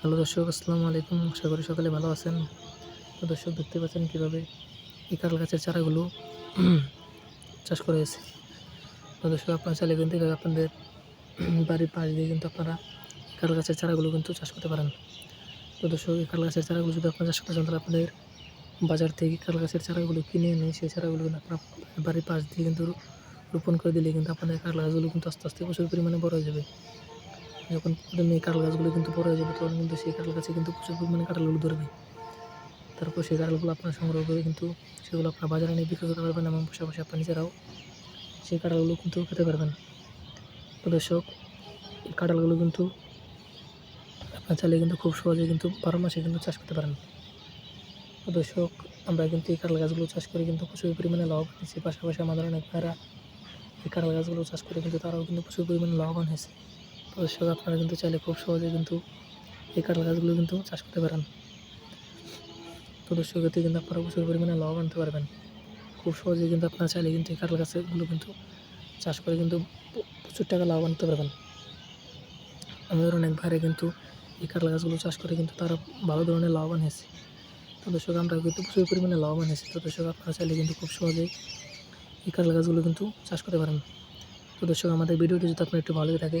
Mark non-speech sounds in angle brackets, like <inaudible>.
Hello দর্শক, আসসালামু আলাইকুম। আশা করি সকালে ভালো আছেন। তো দর্শক, দেখতে পাচ্ছেন কীভাবে এই কাঁঠাল গাছের চারাগুলো <clears throat> চাষ করে এসে তো দর্শক, আপনারা চাইলে কিন্তু আপনাদের <clears throat> বাড়ির পাশ দিয়ে কিন্তু আপনারা কাঁঠাল গাছের চারাগুলো কিন্তু চাষ করতে পারেন। তো দর্শক, এই কাঁঠাল গাছের চারাগুলো যদি আপনারা চাষ করতে চান, তাহলে আপনাদের বাজার থেকে কাঁঠাল গাছের চারাগুলো কিনে এনে সেই চারাগুলো কিন্তু আপনার বাড়ির পাশ দিয়ে কিন্তু রোপণ করে দিলে কিন্তু আপনাদের কাঁঠাল গাছগুলো কিন্তু আস্তে আস্তে প্রচুর পরিমাণে বড় হয়ে যাবে। যখন প্রথমে এই কাঁঠাল গাছগুলো কিন্তু বড় হয়ে যাবে, তখন কিন্তু সেই কাঁঠাল গাছে কিন্তু প্রচুর পরিমাণে কাঁঠালগুলো ধরবে। তারপর সেই কাঁঠালগুলো আপনার সংগ্রহ করে কিন্তু সেগুলো আপনার বাজারে নিয়ে বিক্রি করতে পারবেন এবং পাশাপাশি আপনার নিজেরাও সেই কাঁঠালগুলো কিন্তু খেতে পারবেন। তো দর্শক, এই কাঁঠালগুলো কিন্তু আপনার চাইলে কিন্তু খুব সহজে কিন্তু বারো মাসে কিন্তু চাষ করতে পারেন। তো দর্শক, আমরা কিন্তু এই কাঁঠাল গাছগুলো চাষ করে কিন্তু প্রচুর পরিমাণে লাভ হয়েছে। পাশাপাশি আমাদের অনেক ভাইরা এই কাঁঠাল গাছগুলো চাষ করে কিন্তু তারাও কিন্তু প্রচুর পরিমাণে লাভবান হয়েছে। দর্শক আপনারা কিন্তু চাইলে খুব সহজে কিন্তু এই কাঁঠাল গাছগুলো কিন্তু চাষ করতে পারেন। তো দর্শক, এতে কিন্তু আপনারা প্রচুর পরিমাণে লাভ আনতে পারবেন। খুব সহজে কিন্তু আপনারা চাইলে কিন্তু এই কাঁঠাল গাছগুলো কিন্তু চাষ করে কিন্তু প্রচুর টাকা লাভ আনতে পারবেন। আমাদের অনেক ভাইরা কিন্তু এই কাঁঠাল গাছগুলো চাষ করে কিন্তু তারা ভালো ধরনের লাভবান হয়েছে। তো দর্শক আমরা কিন্তু প্রচুর পরিমাণে লাভবান হয়েছি। তো দর্শক, আপনারা চাইলে কিন্তু খুব সহজেই এই কাঁঠাল গাছগুলো কিন্তু চাষ করতে পারেন। তো দর্শক, আমাদের ভিডিওটি যদি আপনার একটু ভালো থাকে